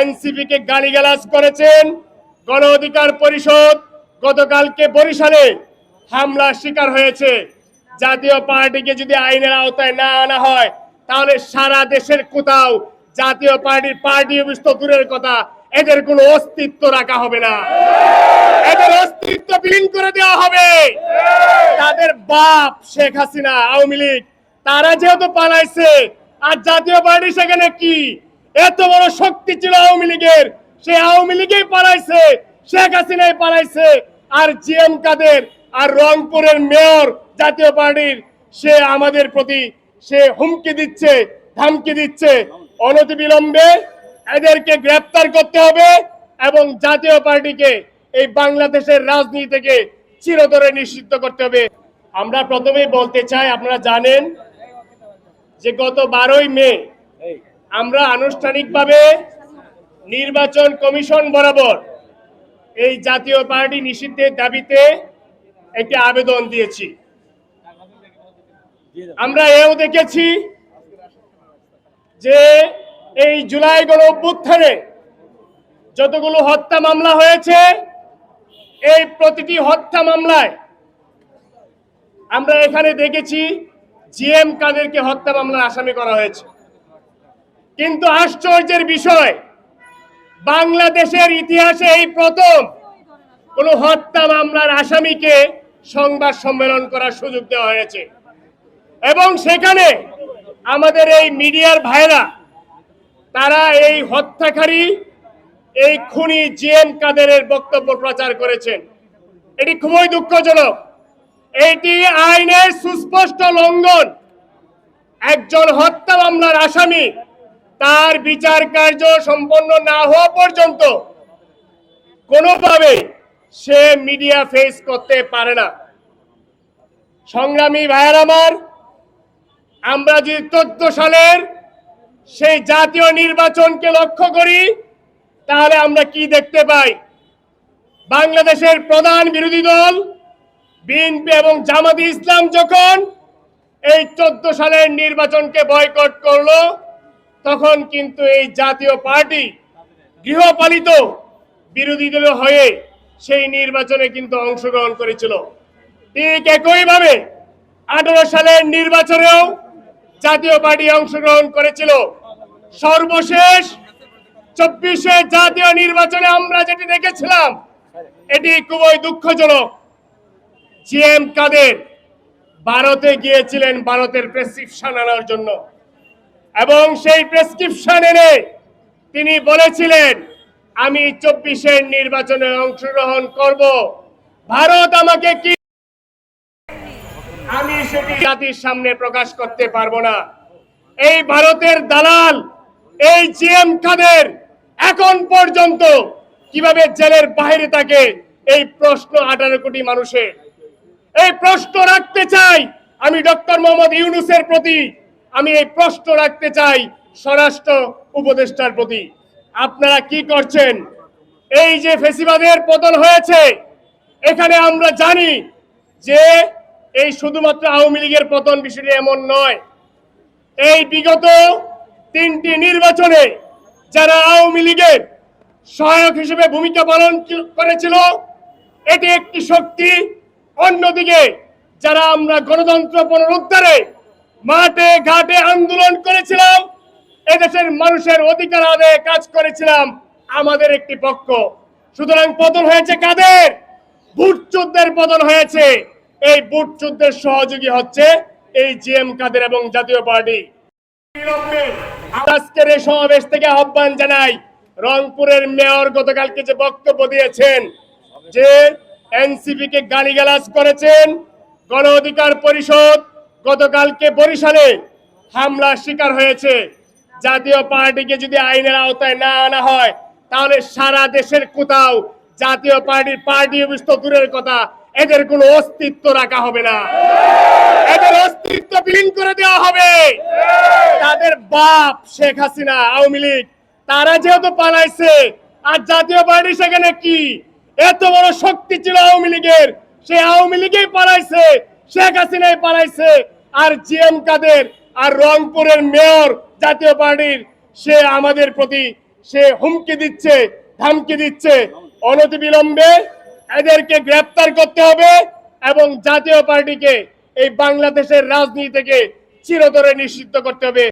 NCP কে গালিগালাজ করেছেন গণ অধিকার পরিষদ গতকালকে বরিশালে হামলার শিকার হয়েছে। জাতীয় পার্টিকে যদি আইনের আওতায় না আনা হয়, তাহলে সারা দেশের কোথাও জাতীয় পার্টির পার্টি অফিস তো দূরের কথা, এদের কোনো অস্তিত্ব রাখা হবে না। এদের অস্তিত্ব বিলীন করে দেওয়া হবে। তাদের বাপ শেখ হাসিনা, আওয়ামী লীগ, তারা যেহেতু পালাইছে, আর জাতীয় পার্টি সেখানে কি? এত বড় শক্তি ছিল আওয়ামী লীগের। সে আওয়ামী লীগেই পালাইছে, শেখ হাসিনাই পালাইছে, আর জিএম কাদের আর রংপুরের মেয়র জাতীয় পার্টির, সে আমাদের প্রতি সে হুমকি দিচ্ছে, ধামকি দিচ্ছে। অনতিবিলম্বে এদেরকে গ্রেপ্তার করতে হবে এবং জাতীয় পার্টিকে এই বাংলাদেশের রাজনীতি থেকে চিরতরে নিষিদ্ধ করতে হবে। আমরা প্রথমেই বলতে চাই, আপনারা জানেন যে গত বারোই মে আমরা আনুষ্ঠানিকভাবে নির্বাচন কমিশন বরাবর এই জাতীয় পার্টি নিষিদ্ধের দাবিতে একটি আবেদন দিয়েছি। আমরা এও দেখেছি যে এই জুলাই গণ অভ্যুত্থানে যতগুলো হত্যা মামলা হয়েছে, এই প্রতিটি হত্যা মামলায় আমরা এখানে দেখেছি জিএম কাদেরকে হত্যা মামলার আসামি করা হয়েছে। কিন্তু আশ্চর্যের বিষয়, বাংলাদেশের ইতিহাসে এই প্রথম কোন হত্যা মামলার আসামিকে সংবাদ সম্মেলন করার সুযোগ দেওয়া হয়েছে। এবং সেখানে আমাদের এই মিডিয়ার ভাইরা, তারা এই হত্যাকারী, এই খুনি জিএম কাদেরের বক্তব্য প্রচার করেছেন। এটি খুবই দুঃখজনক। এটি আইনের সুস্পষ্ট লঙ্ঘন। একজন হত্যা মামলার আসামি তার বিচার কার্য সম্পন্ন না হওয়া পর্যন্ত কোনোভাবে সে মিডিয়া ফেস করতে পারে না। সংগ্রামী ভাইয়ের আমার, আমরা যদি চোদ্দ সালের সেই জাতীয় নির্বাচনকে লক্ষ্য করি, তাহলে আমরা কি দেখতে পাই? বাংলাদেশের প্রধান বিরোধী দল, বিএনপি এবং জামাত ইসলাম যখন এই চোদ্দ সালের নির্বাচনকে বয়কট করল তখন কিন্তু এই জাতীয় পার্টি গৃহপালিত বিরোধী দল হয়ে সেই নির্বাচনে কিন্তু অংশগ্রহণ করেছিল। ঠিক একইভাবে আঠারো সালের নির্বাচনেও জাতীয় পার্টি অংশগ্রহণ করেছিল। সর্বশেষ চব্বিশে জাতীয় নির্বাচনে আমরা যেটি দেখেছিলাম, এটি খুবই দুঃখজনক। জিএম কাদের ভারতে গিয়েছিলেন, ভারতের প্রেসক্রিপশন আনার জন্য। এবং সেই প্রেসক্রিপশন এনে তিনি বলেছিলেন, আমি চব্বিশের নির্বাচনে অংশগ্রহণ করব। ভারত আমাকে কি আমি সেটি জাতির সামনে প্রকাশ করতে পারব না। এই ভারতের দালাল, এই জিএম কাদের, এখন পর্যন্ত কীভাবে জেলের বাইরে থাকে, এই প্রশ্ন আঠারো কোটি মানুষের। এই প্রশ্ন রাখতে চাই আমি ডক্টর মোহাম্মদ ইউনুসের প্রতি। আমি এই প্রশ্ন রাখতে চাই স্বরাষ্ট্র উপদেষ্টার প্রতি। আপনারা কি করছেন? এই যে ফেসিবাদের পতন হয়েছে, এখানে আমরা জানি যে এই শুধুমাত্র আওয়ামী লীগের পতন বিষয়টি এমন নয়। এই বিগত তিনটি নির্বাচনে যারা আওয়ামী লীগের সহায়ক হিসেবে ভূমিকা পালন করেছিল, এটি একটি শক্তি। অন্যদিকে যারা আমরা গণতন্ত্র পুনরুদ্ধারে মাঠে, ঘাটে আন্দোলন করেছিলাম, এদেশের মানুষের অধিকার আদায়ে কাজ করেছিলাম, আমাদের একটি পক্ষ। সুতরাং পতন হয়েছে কাদের? বুট যুদ্ধের পতন হয়েছে। এই বুটযুদ্ধের সহযোগী হচ্ছে এই জিএম কাদের এবং জাতীয় পার্টি। আজকের এই সমাবেশ থেকে আহ্বান জানাই রংপুরের মেয়র গতকালকে যে বক্তব্য দিয়েছেন, যে এনসিপি কে গালিগালাজ করেছেন, গণ অধিকার পরিষদ গতকালকে বরিশালে হামলার শিকার হয়েছে। জাতীয় পার্টিকে যদি আইনের আওতায় না আনা হয়, তাহলে সারা দেশের কোথাও জাতীয় পার্টির পার্টি অফিস তো দূরের কথা, এদের কোনো অস্তিত্ব রাখা হবে না। এদের অস্তিত্ব বিলীন করে দেওয়া হবে। তাদের বাপ শেখ হাসিনা, আওয়ামী লীগ, তারা যেহেতু পালাইছে, আর জাতীয় পার্টি সেখানে কি? এত বড় শক্তি ছিল আওয়ামী লীগের, সে আওয়ামী লীগেই পালাইছে। শেখ হাসিনাই পালাইছে, আর জি এম কাদের, আর রংপুরের মেয়র জাতীয় পার্টির, সে আমাদের প্রতি সে হুমকি দিচ্ছে, ধামকি দিচ্ছে। অনতিবিলম্বে এদেরকে গ্রেপ্তার করতে হবে এবং জাতীয় পার্টিকে এই বাংলাদেশের রাজনীতি থেকে চিরতরে নিষিদ্ধ করতে হবে।